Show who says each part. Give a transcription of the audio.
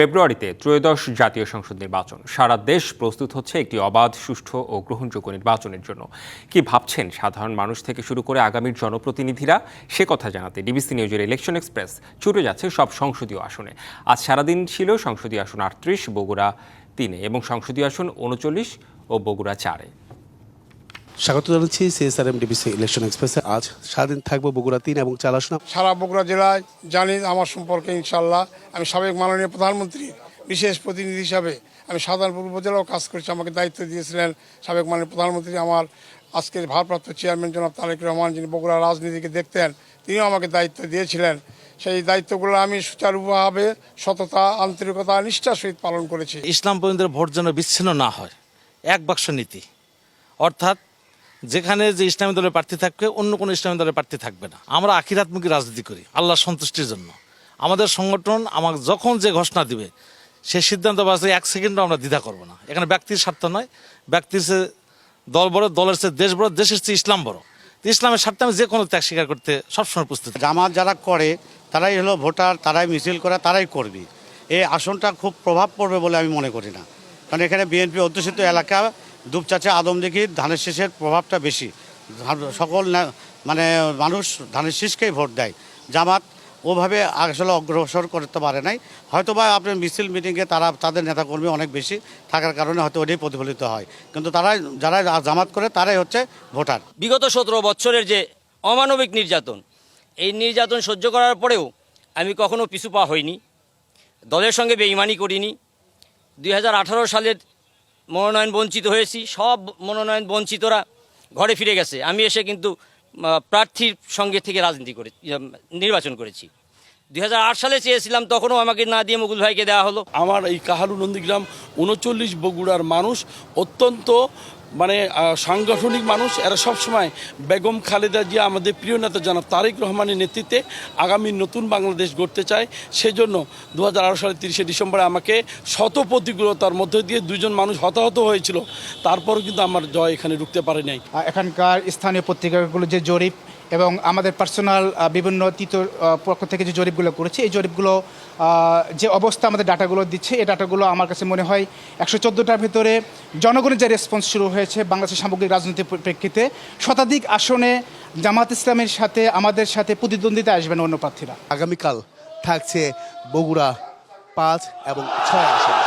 Speaker 1: ফেব্রুয়ারিতে ত্রয়োদশ জাতীয় সংসদ নির্বাচন। সারা দেশ প্রস্তুত হচ্ছে একটি অবাধ, সুষ্ঠু ও গ্রহণযোগ্য নির্বাচনের জন্য। কি ভাবছেন সাধারণ মানুষ থেকে শুরু করে আগামীর জনপ্রতিনিধিরা? সে কথা জানাতে ডিবিসি নিউজের ইলেকশন এক্সপ্রেস ছুটে যাচ্ছে সব সংসদীয় আসনে। আজ সারাদিন ছিল সংসদীয় আসন আটত্রিশ, বগুড়া তিনে এবং সংসদীয় আসন উনচল্লিশ ও বগুড়া চারে।
Speaker 2: স্বাগত জানাচ্ছি সিএসআরএম ডিবিসি ইলেকশন এক্সপ্রেসে আজ সারাদিন থাকব বগুড়া তিন এবং চার আসনে।
Speaker 3: সারা বগুড়া জেলায় জানি আমার সম্পর্কে ইনশাল্লাহ আমি সাবেক মাননীয় প্রধানমন্ত্রী বিশেষ প্রতিনিধি হিসাবে আমি সাধারণপুর উপজেলাও কাজ করেছি আমাকে দায়িত্ব দিয়েছিলেন সাবেক মাননীয় প্রধানমন্ত্রী আমার আজকের ভারপ্রাপ্ত চেয়ারম্যান জনাব তারেক রহমান যিনি বগুড়া রাজনীতিকে দেখতেন তিনিও আমাকে দায়িত্ব দিয়েছিলেন। সেই দায়িত্বগুলো আমি সুচারুভাবে সততা আন্তরিকতা নিষ্ঠার সহিত পালন করেছি।
Speaker 4: ইসলাম পর্যন্ত ভোট যেন বিচ্ছিন্ন না হয় এক বাক্স নীতি। অর্থাৎ যেখানে যে ইসলামী দলের প্রার্থী থাকবে, অন্য কোনো ইসলামী দলের প্রার্থী থাকবে না। আমরা আখিরাত্মুখী রাজনীতি করি আল্লাহ সন্তুষ্টির জন্য। আমাদের সংগঠন আমাকে যখন যে ঘোষণা দিবে, সে সিদ্ধান্ত বাসে এক সেকেন্ডও আমরা দ্বিধা করব না। এখানে ব্যক্তির স্বার্থ নয়, ব্যক্তির সে দল বড়, দলের চেয়ে দেশ বড়, দেশের চেয়ে ইসলাম বড়। ইসলামের স্বার্থে আমি যে কোনো ত্যাগ স্বীকার করতে সবসময় প্রস্তুত
Speaker 5: জামাত যারা করে, তারাই হলো ভোটার, তারাই মিছিল করে, তারাই করবি এই আসনটা খুব প্রভাব পড়বে বলে আমি মনে করি না। কারণ এখানে বিএনপি অধ্যুষিত এলাকা দুপচাচা আদমদিঘি ধানের শীষের প্রভাবটা বেশি। সকল মানে মানুষ ধানের শীষকেই ভোট দেয়। জামাত ওভাবে আসলে অগ্রসর করতে পারে নাই। হয়তো বা আপনার মিছিল মিটিংয়ে তারা, তাদের নেতাকর্মী অনেক বেশি থাকার কারণে হয়তো ওটাই প্রতিফলিত হয়। কিন্তু তারা, যারা জামাত করে তারাই হচ্ছে ভোটার।
Speaker 6: বিগত সতেরো বছরের যে অমানবিক নির্যাতন, এই নির্যাতন সহ্য করার পরেও আমি কখনো পিছু পা হইনি। দলের সঙ্গে বেইমানি করিনি। দু হাজার আঠারো সালের মনোনয়ন বঞ্চিত হয়েছি সব মনোনয়ন বঞ্চিতরা ঘরে ফিরে গেছে। আমি এসে কিন্তু প্রার্থীর সঙ্গে থেকে রাজনীতি করে ইয়ে, নির্বাচন করেছি। দুই হাজার আট সালে চেয়েছিলাম তখনও আমাকে না দিয়ে মুকুল ভাইকে দেওয়া হলো।
Speaker 7: আমার এই কাহালু নন্দীগ্রাম উনচল্লিশ বগুড়ার মানুষ অত্যন্ত মানে সাংগঠনিক মানুষ, এরা সবসময় বেগম খালেদা জিয়া আমাদের প্রিয় নেতা জানা তারেক রহমানের নেতৃত্বে আগামী নতুন বাংলাদেশ গড়তে চায়। সেজন্য দু হাজার সালের তিরিশে ডিসেম্বরে আমাকে শত প্রতিকূলতার মধ্য দিয়ে দুজন মানুষ হতাহত হয়েছিল। তারপরও কিন্তু আমার জয় এখানে ঢুকতে পারে নাই।
Speaker 8: এখানকার স্থানীয় পত্রিকাগুলো যে জরিপ এবং আমাদের পার্সোনাল বিভিন্ন তৃতীয় পক্ষ থেকে যে জরিপগুলো করেছে, এই জরিপগুলো যে অবস্থা আমাদের ডাটাগুলো দিচ্ছে, এই ডাটাগুলো আমার কাছে মনে হয় একশো চোদ্দোটার ভিতরে জনগণের যে রেসপন্স শুরু হয়েছে বাংলাদেশের সামগ্রিক রাজনীতির প্রেক্ষিতে, শতাধিক আসনে জামাত ইসলামের সাথে, আমাদের সাথে প্রতিদ্বন্দ্বিতা আসবেন অন্য প্রার্থীরা।
Speaker 2: আগামীকাল থাকছে বগুড়া পাঁচ এবং ছয় আসনে।